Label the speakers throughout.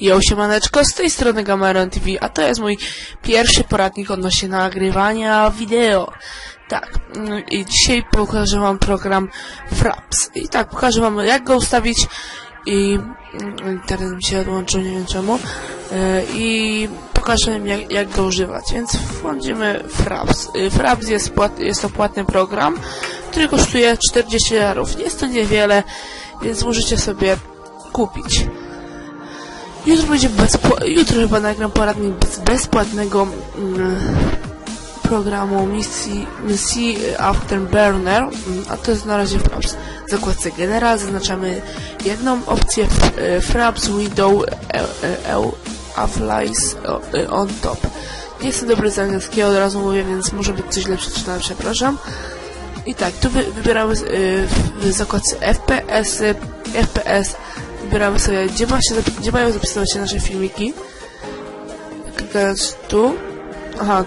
Speaker 1: Jo, siemaneczko, z tej strony Gameron TV, a to jest mój pierwszy poradnik odnośnie nagrywania wideo. Tak, mm, i dzisiaj pokażę wam program Fraps. I tak, pokażę wam jak go ustawić i mm, internet mi się odłączył, nie wiem czemu. E, I pokażę jak, jak go używać, więc wchodzimy Fraps. Y, Fraps jest, płat, jest to płatny program, który kosztuje 40 dolarów. Jest to niewiele, więc możecie sobie kupić. Jutro będzie jutro chyba nagram poradnik bez bezpłatnego mm, programu misji, misji Afterburner, mm, a to jest na razie Fraps. W zakładce General zaznaczamy jedną opcję e, Fraps Window e, e, Avlies e, on top. Nie jestem dobry z angielskiego, od razu mówię, więc może być coś źle przeczytane, przepraszam. I tak, tu wy, wybieramy y, w, w zakładce FPS, y, FPS, wybieramy sobie, gdzie, ma się, gdzie mają zapisywać się nasze filmiki. Klikając tu. Aha,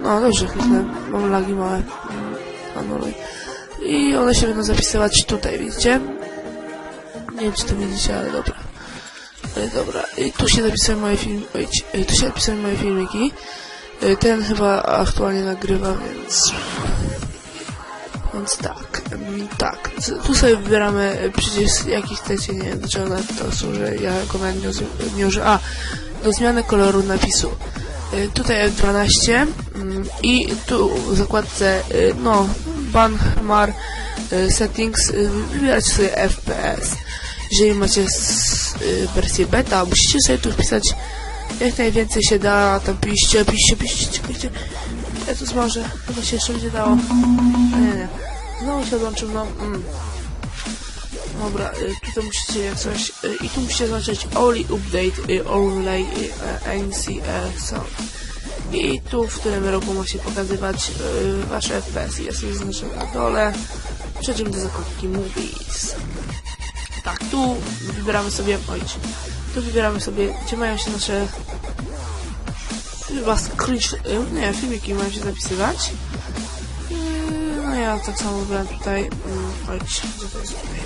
Speaker 1: no dobrze, kliknę, mam lagi małe. Anuluj. I one się będą zapisywać tutaj, widzicie? Nie wiem, czy to widzicie, ale dobra. Y, Dobra, i tu się zapisują moje filmiki. Tu się zapisują moje filmiki. Y, Ten chyba aktualnie nagrywa, więc więc tak, tak. Tu sobie wybieramy przycisk jaki chcecie, nie wiem dlaczego na to służy, ja go nawet nie, używam. A, do zmiany koloru napisu. Y, Tutaj F12 mm, i tu w zakładce, y, no, ban, mar, y, settings, wybieracie sobie FPS. Jeżeli macie wersję beta, musicie sobie tu wpisać jak najwięcej się da, tam piszcie, piszcie, piszcie, czekajcie. Jezus może, chyba się jeszcze będzie dało. Nie, nie. Znowu się odłączył, no. Mm. Dobra, y, tutaj musicie coś. Y, I tu musicie zaznaczyć Only Update, y, Overlay, y, NC Sound. I tu w tym roku ma się pokazywać y, wasze FPS. Ja sobie zaznaczę na dole. Przejdziemy do zakładki Movies. Tak, tu wybieramy sobie. Ojcie. Tu wybieramy sobie, gdzie mają się nasze. Chyba screenshot. y, Nie, filmiki mają się zapisywać. Ja tak samo wybrałem tutaj. mm, Oj, gdzie to jest tutaj?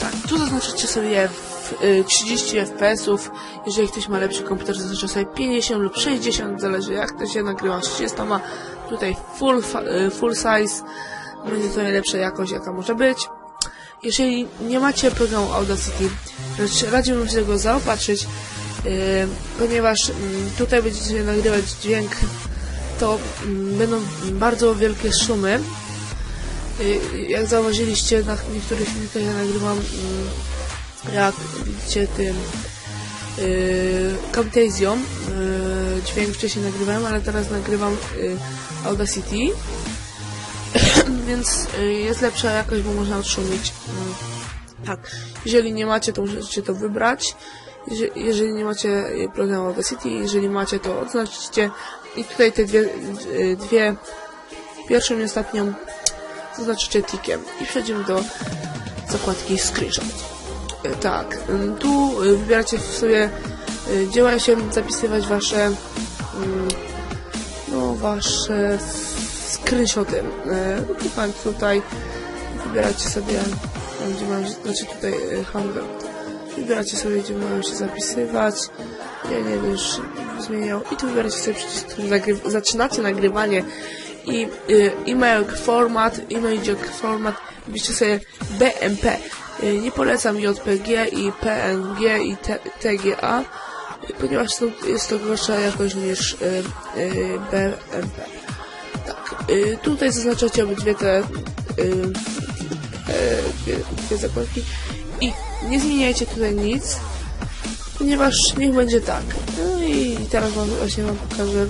Speaker 1: Tak, tu zaznaczycie sobie w, y, 30 FPS-ów. Jeżeli ktoś ma lepszy komputer, zaznacza sobie 50 lub 60, zależy jak to się nagrywa. 30 ma tutaj full, y, full size. Będzie to najlepsza jakość, jaka może być. Jeżeli nie macie programu Audacity, to radziłbym się tego zaopatrzyć, yy, ponieważ mm, tutaj będziecie nagrywać dźwięk to będą bardzo wielkie szumy. Y, Jak zauważyliście, na niektórych filmikach ja nagrywam, mm, jak widzicie, tym yy, Camtasią. Yy, dźwięk wcześniej nagrywałem, ale teraz nagrywam Audacity. Więc jest lepsza jakość, bo można odszumić. Mm, tak. Jeżeli nie macie, to możecie to wybrać. Jeże- Jeżeli nie macie y, programu Audacity, jeżeli macie, to odznaczcie i tutaj te dwie, dwie pierwszą i ostatnią zaznaczycie tikiem i przejdziemy do zakładki screenshot. Y, Tak, y, tu wybieracie sobie, gdzie mają się zapisywać wasze, mm, no wasze screenshoty. Tutaj wybieracie sobie, gdzie mają, znaczy tutaj y, handel. Wybieracie sobie, gdzie mają się zapisywać. Ja nie wiem, zmieniał. I tu wybieracie sobie przycisk, zaczynacie nagrywanie. I y, email format, email format, wybierzcie sobie BMP. Y, nie polecam JPG i PNG i T TGA, ponieważ to, jest to gorsza jakość niż y, y, BMP. Tak, y, tutaj zaznaczacie obydwie te y, e, dwie zakładki i nie zmieniajcie tutaj nic, ponieważ niech będzie tak. I teraz wam, właśnie wam pokażę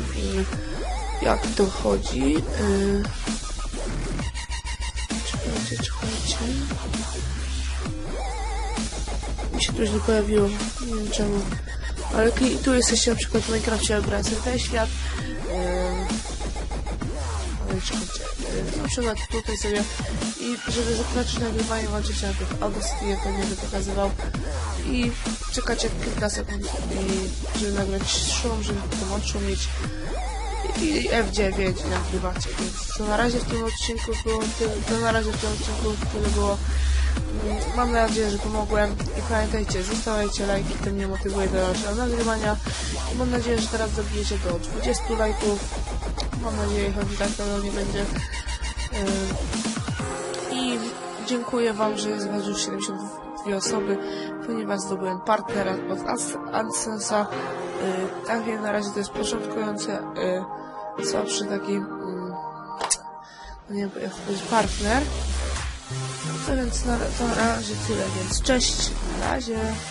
Speaker 1: jak to chodzi. Yy. Czekajcie, czekajcie. Mi się tu nie pojawiło, nie wiem czemu. Ale tu jesteście na przykład w Minecrafcie, sobie ten świat. Yy. Yy, na przykład tutaj sobie i żeby zakończyć nagrywanie włączycie najpierw Audacity, jak nie pokazywał. I czekacie kilka sekund i żeby nagrać szum, żeby potem odszumić i F9 nagrywacie, więc to na razie w tym odcinku było to na razie w tym odcinku tyle było. Mm, Mam nadzieję, że pomogłem. I pamiętajcie, zostawiajcie lajki, to mnie motywuje do nagrywania. I mam nadzieję, że teraz dobijecie do 20 lajków. Mam nadzieję, i tak to nie będzie. Ym, I dziękuję Wam, że jest Was już 72 osoby, ponieważ zdobyłem partnera od AdSense'a. Yy, tak wiem, na razie to jest początkujący, yy, słabszy taki, yy, no nie wiem jak powiedzieć, partner. No więc na, to na razie tyle, więc cześć, na razie.